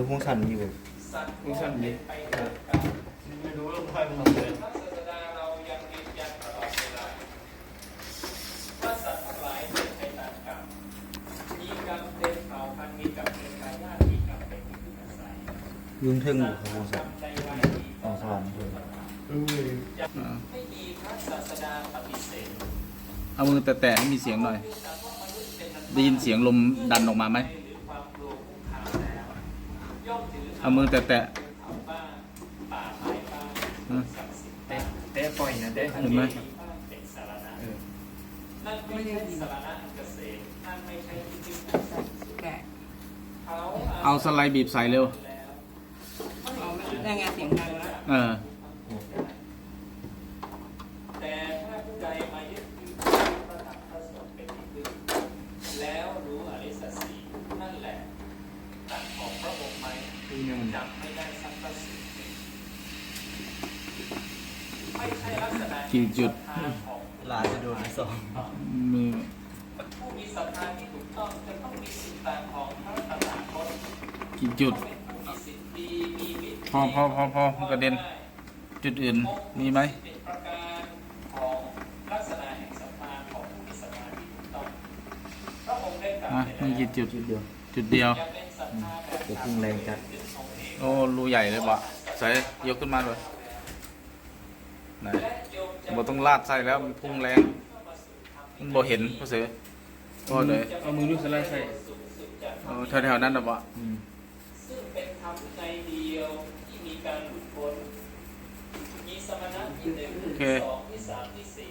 คือพวงสันอยู่มึงสั่นดิไม่รู้ว่าใครมันเลยพระศาสดาเรายังยืนยันตลอดเวลาว่าสัตว์ทั้งหลายเป็นไปตามกรรมมีกรรมเป็นเผ่าพันธุ์มีกรรมเป็นทายาทมีกรรมเป็นที่พึ่งอาศัยยุงทึ่งอยู่ครับพวงสักรนรมใดไว้ดีของสวรรค์เลยเออไม่มีพระศาสดาปฏิเสธเอามือแตะๆให้มีเสียงหน่อย ได้ยินเสียงลมดันออกมาไหม เอามือแตะเผาบ้านป่าไม้บ้านอืมศักดิ์สิทธิ์เตะบ้านเตะปล่อยนะเตะเห็นไหมเป็นสารณะเออนั่นไม่ใช่สารณะอันเกษตรนั่นไม่ใช่ที่พึ่งอันศักดิ์สิทธิ์แกะเขาๆเอาสไลด์บีบใส่เร็วแล้วเอาได้ไงเสียงดังแล้วเออแต่ถ้าผู้ใดมายึดถือพระธรรมพระสงฆ์เป็นที่พึ่งแล้วรู้อริยสัจสี่นั่นแหละตัดของพระอง ค์ไหมคือเนี่ยมันจำไม่ได้สักประสิ่งหนึ่งไม่ใช่ลักษณะกี่จุดศรัทธาของหลานจะโดนสองมีผู้มีศรัทธาที่ถูกต้องจะต้องมีสิ่งต่างของพระตถาคตกี่จุดเป็นผู้มีสิทธิ์ดีมีวิธีพอพอพอพอกระเด็น จุดอื่นมีไหมเป็นประการของลักษณะแห่งศรัทธาของผู้มีศรัทธาที่ถูกต้องพระองค์ได้กล่าวอะไว้มีแล้วกี่จุดจุดเดียว จุดเดียวอย่าเป็นศรัทธาแบบจะพุ่งแรงจัด โอ้รูใหญ่เลยบะใส่ยกขึ้นมาเลยไหนและโยมจะบ่ต้องลาดใส่แล้วมันพุ่งแรง มันบ่เห็นพ่อเสือก็เลยเอามือลูกสไลด์ใส่เออแถวๆนั้นนะบะอืมซึ่งเป็นธรรมในเดียวที่มีการหลุดพ้นมีสมณะที่หนึ่งที่สองที่สามที่สี่